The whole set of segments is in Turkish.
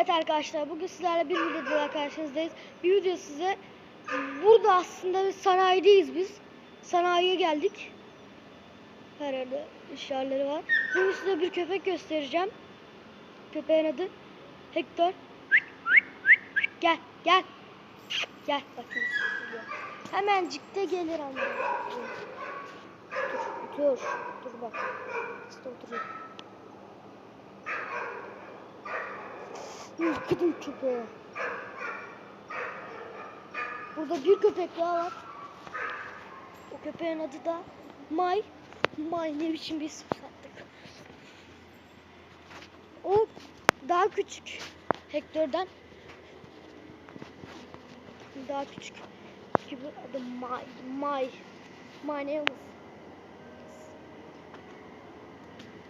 Evet arkadaşlar bugün sizlerle bir videoda karşınızdayız. Bir video size burada aslında bir sanayideyiz biz. Sanayiye geldik. Her yerde iş yerleri var. Bugün size bir köpek göstereceğim. Köpeğin adı Hector. Gel gel. Gel bakayım. Hemencik de gelir ama. Dur dur. Dur bak. İşte oturuyor. Hı, Gidin köpeğe. Burada bir köpek daha var. O köpeğin adı da May. May ne biçim bir isim sattık. O daha küçük Hector'dan. Daha küçük. Gibi adı May. May. My name is.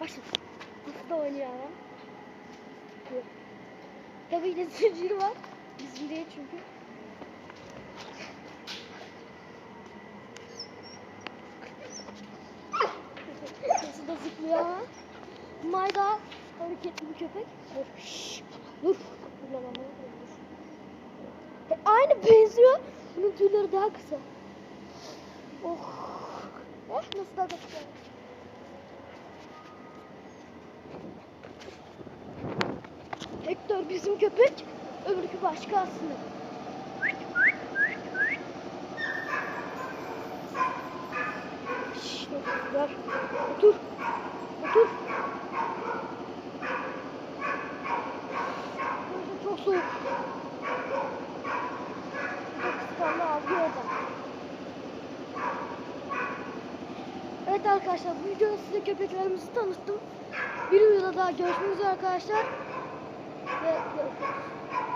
Başla. Nasıl da oynuyor ya? Yok. Tabii ki zinciri var. Bizim değil çünkü. Nasıl da zıplıyor ama. Mayda hareketli bir köpek. Dur. Şşş. Dur. Dur lan. E, aynı benziyor. Bunun tüyleri daha kısa. Oh. Eh nasıl da zıplıyor. Hector bizim köpek, öbürkü başka aslında. Şşş, ver. Otur. Otur. Burası çok soğuk. Sıkanlı abi orada. Evet arkadaşlar bu videoda size köpeklerimizi tanıttım. Bir videoda daha görüşmek üzere arkadaşlar. Meu Deus.